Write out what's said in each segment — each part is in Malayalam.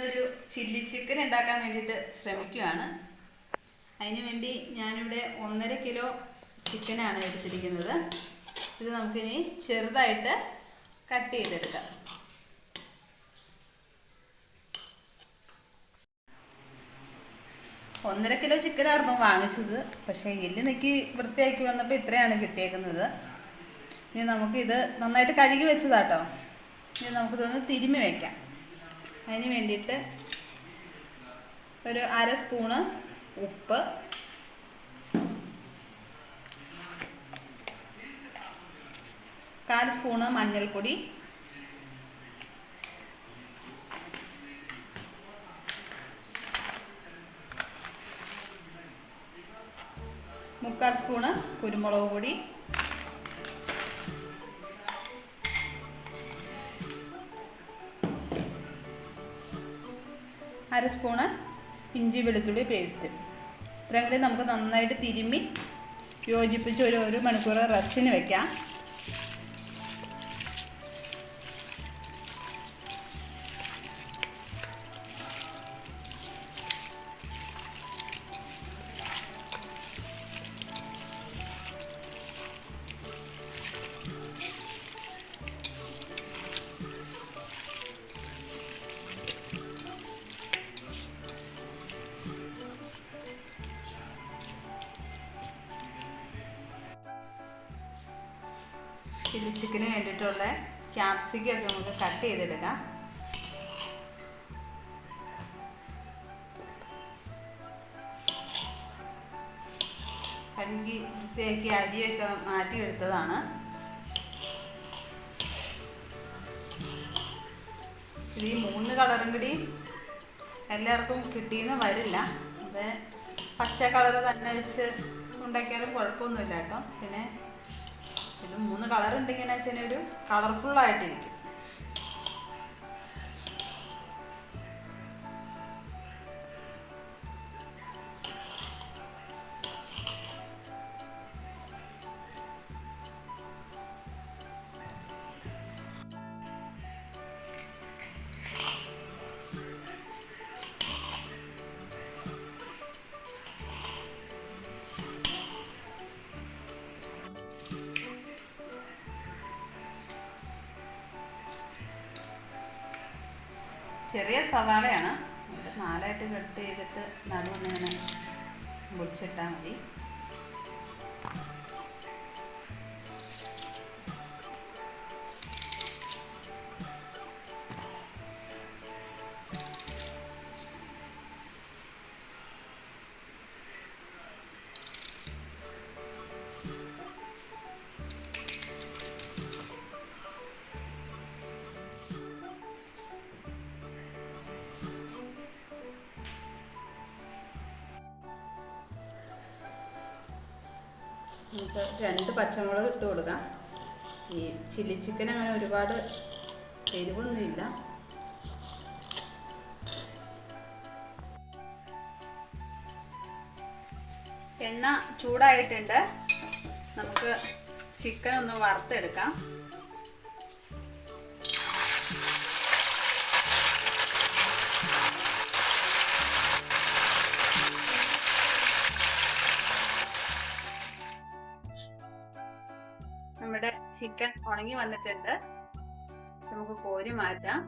ഇന്നൊരു ചില്ലി ചിക്കൻ ഉണ്ടാക്കാൻ വേണ്ടിയിട്ട് ശ്രമിക്കുകയാണ് അതിന് വേണ്ടി ഞാനിവിടെ ഒന്നര കിലോ ചിക്കനാണ് എടുത്തിരിക്കുന്നത്. ഇത് നമുക്കിനി ചെറുതായിട്ട് കട്ട് ചെയ്തെടുക്കാം. ഒന്നര കിലോ ചിക്കനായിരുന്നു വാങ്ങിച്ചത്. പക്ഷേ എല്ല് വൃത്തിയാക്കി വന്നപ്പോൾ ഇത്രയാണ് കിട്ടിയേക്കുന്നത്. ഇനി നമുക്കിത് നന്നായിട്ട് കഴുകി വെച്ചതാട്ടോ. ഇനി നമുക്കിതൊന്ന് തിരുമ്മി വയ്ക്കാം അതിന് വേണ്ടിയിട്ട് ഒരു അര സ്പൂണ് ഉപ്പ്. കാൽ സ്പൂണ് മഞ്ഞൾപ്പൊടി. മുക്കാൽ സ്പൂണ് കുരുമുളക് പൊടി. അര സ്പൂണ് ഇഞ്ചി വെളുത്തുള്ളി പേസ്റ്റ് ഇത്രയും കൂടി നമുക്ക് നന്നായിട്ട് തിരുമ്മി യോജിപ്പിച്ച് ഒരു ഒരു മണിക്കൂർ റെസ്റ്റിന് വെക്കാം. ചില്ലി ചിക്കന് വേണ്ടിയിട്ടുള്ള ക്യാപ്സിക്കം ഒക്കെ നമുക്ക് കട്ട് ചെയ്തെടുക്കാം. കഴുകി വൃത്തിയാക്കി അരിയൊക്കെ മാറ്റിയെടുത്തതാണ്. ഇത് ഈ മൂന്ന് കളറും കൂടി എല്ലാവർക്കും കിട്ടിയെന്ന് വരില്ല. അപ്പം പച്ച കളർ തന്നെ വെച്ച് ഉണ്ടാക്കിയാലും കുഴപ്പമൊന്നുമില്ല കേട്ടോ. പിന്നെ ഇത് മൂന്ന് കളർ ഉണ്ടെങ്കിൽ വെച്ചാൽ ഒരു കളർഫുൾ ചെറിയ സവാളയാണ്. നാലായിട്ട് കട്ട് ചെയ്തിട്ട് നടുവൊന്നിങ്ങനെ മുറിച്ചിട്ടാൽ മതി. രണ്ട് പച്ചമുളക് ഇട്ട് കൊടുക്കാം. ഈ ചില്ലി ചിക്കൻ അങ്ങനെ ഒരുപാട് എരിവൊന്നുമില്ല. എണ്ണ ചൂടായിട്ടുണ്ട്. നമുക്ക് ചിക്കൻ ഒന്ന് വറുത്തെടുക്കാം. ചിക്കൻ ഉണങ്ങി വന്നിട്ടുണ്ട്. നമുക്ക് കോരി മാറ്റാം.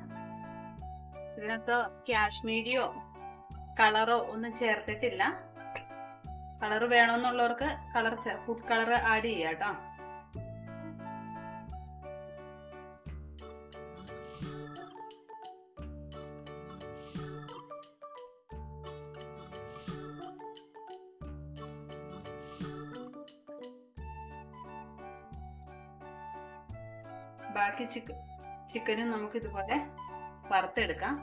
ഇതിനകത്ത് കാശ്മീരിയോ കളറോ ഒന്നും ചേർത്തിട്ടില്ല. കളർ വേണമെന്നുള്ളവർക്ക് കളർ ഫുഡ് കളർ ആഡ് ചെയ്യാം കേട്ടോ. ബാക്കി ചിക്കനും നമുക്ക് ഇതുപോലെ വറുത്തെടുക്കാം.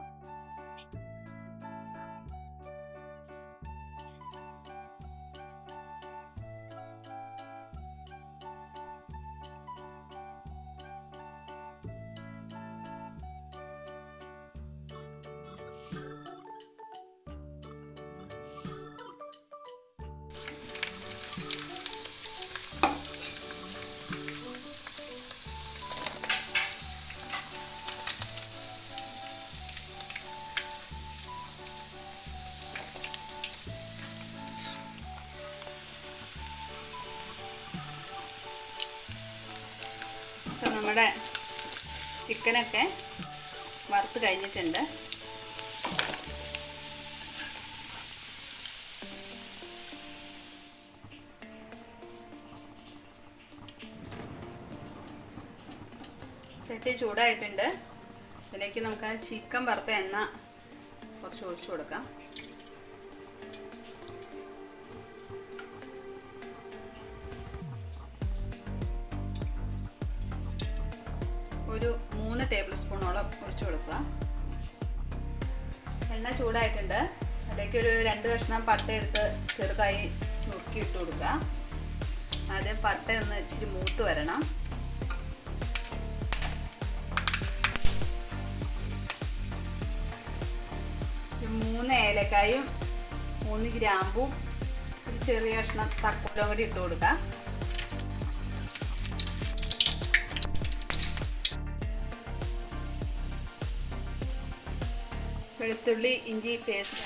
നമ്മുടെ ചിക്കനൊക്കെ വറുത്ത് കഴിഞ്ഞിട്ടുണ്ട്. ചട്ടി ചൂടായിട്ടുണ്ട്. ഇതിലേക്ക് നമുക്ക് ചിക്കൻ വറുത്ത എണ്ണ കുറച്ച് ഒഴിച്ചു കൊടുക്കാം. ചൂടായിട്ടുണ്ട്. അതിലേക്ക് ഒരു രണ്ട് കഷ്ണം പട്ട എടുത്ത് ചെറുതായി നുറുക്കി ഇട്ട് കൊടുക്കുക ആദ്യം പട്ട ഒന്ന് ഇച്ചിരി മൂത്ത് വരണം. മൂന്ന് ഏലക്കായും മൂന്ന് ഗ്രാമ്പും ഒരു ചെറിയ കഷ്ണം തക്കോലും കൂടി ഇട്ട് കൊടുക്കാം. വെളുത്തുള്ളി ഇഞ്ചി പേസ്റ്റ്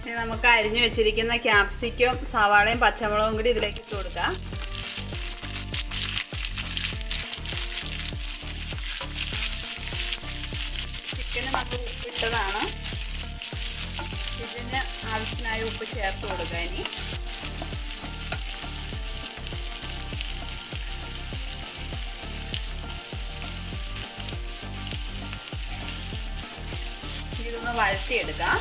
ഇനി നമുക്ക് അരിഞ്ഞു വെച്ചിരിക്കുന്ന ക്യാപ്സിക്കും സവാളയും പച്ചമുളകും കൂടി ഇതിലേക്ക് ഇട്ട് കൊടുക്കാം. വഴറ്റിയെടുക്കാം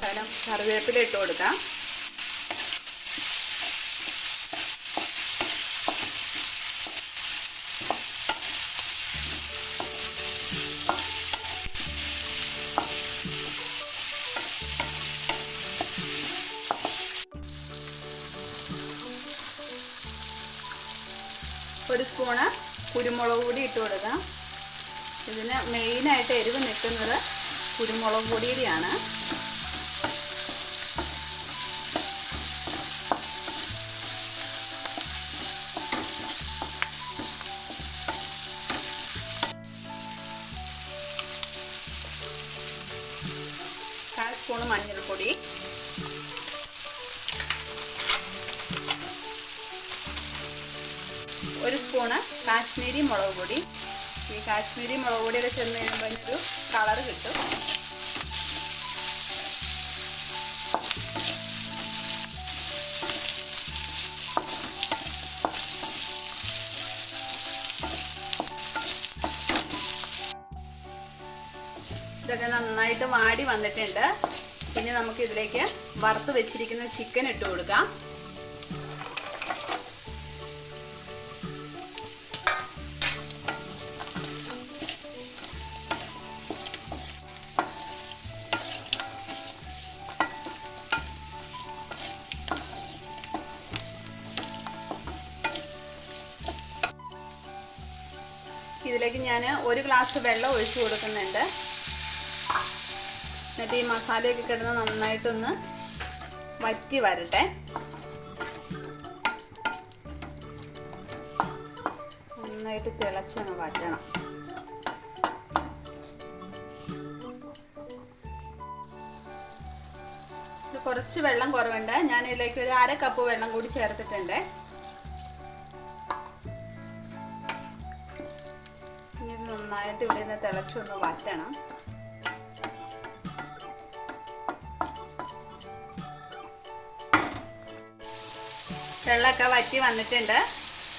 ശകലം കറിവേപ്പില ഇട്ട് കൊടുക്കാം. ഒരു സ്പൂണ് കുരുമുളക് പൊടി ഇട്ട് കൊടുക്കാം. ഇതിന് മെയിനായിട്ട് എരിവ് നിൽക്കുന്നത് കുരുമുളക് പൊടിയുടെയാണ്. കാൽ സ്പൂണ് മഞ്ഞൾപ്പൊടി. ഒരു സ്പൂണ് കാശ്മീരി മുളക് പൊടി. കാശ്മീരി മുളക് പൊടിയൊക്കെ ചെന്ന് കഴിയുമ്പോൾ അതിനൊരു കളർ കിട്ടും. ഇതൊക്കെ നന്നായിട്ട് വാടി വന്നിട്ടുണ്ട്. പിന്നെ നമുക്ക് ഇതിലേക്ക് വറുത്ത് വെച്ചിരിക്കുന്ന ചിക്കൻ ഇട്ട് കൊടുക്കാം. ഞാൻ ഒരു ഗ്ലാസ് വെള്ളം ഒഴിച്ചു കൊടുക്കുന്നുണ്ട്. എന്നിട്ട് ഈ മസാലയൊക്കെ കിടന്ന് നന്നായിട്ടൊന്ന് വറ്റി വരട്ടെ. നന്നായിട്ട് തിളച്ചങ്ങ് വറ്റണം. കുറച്ച് വെള്ളം കുറവുണ്ട്. ഞാൻ ഇതിലേക്ക് ഒരു അര കപ്പ് വെള്ളം കൂടി ചേർത്തിട്ടുണ്ട്. നന്നായിട്ട് ഇവിടെ നിന്ന് തിളച്ചൊന്ന് വറ്റണം. വെള്ളമൊക്കെ വറ്റി വന്നിട്ടുണ്ട്.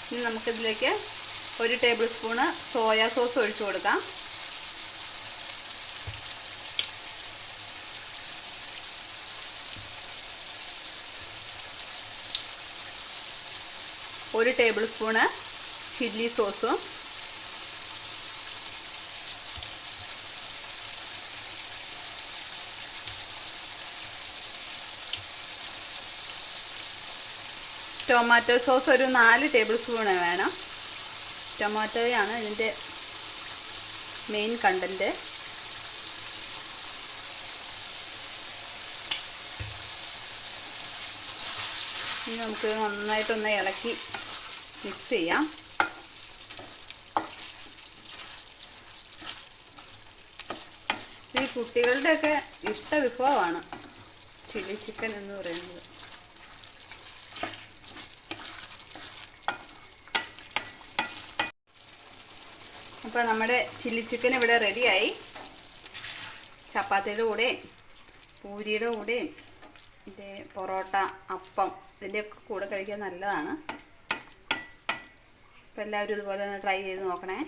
ഇനി നമുക്കിതിലേക്ക് ഒരു ടേബിൾ സ്പൂണ് സോയാ സോസ് ഒഴിച്ചു കൊടുക്കാം. ഒരു ടേബിൾ സ്പൂണ് ചില്ലി സോസും ടൊമാറ്റോ സോസ് ഒരു നാല് ടേബിൾ സ്പൂൺ വേണം. ടൊമാറ്റോയാണ് ഇതിന്റെ മെയിൻ കണ്ടന്റ് ഇനി നമുക്ക് നന്നായിട്ടൊന്ന് ഇളക്കി മിക്സ് ചെയ്യാം. ഈ കുട്ടികളുടെയൊക്കെ ഇഷ്ട വിഭവമാണ് ചില്ലി ചിക്കൻ എന്ന് പറയുന്നത്. അപ്പോൾ നമ്മുടെ ചില്ലി ചിക്കൻ ഇവിടെ റെഡിയായി ചപ്പാത്തിയുടെ കൂടെയും പൂരിയുടെ കൂടെയും ഇത് പൊറോട്ട അപ്പം ഇതിന്റെയൊക്കെ കൂടെ കഴിക്കാൻ നല്ലതാണ്. അപ്പോൾ എല്ലാവരും ഇതുപോലെ തന്നെ ട്രൈ ചെയ്ത് നോക്കണേ.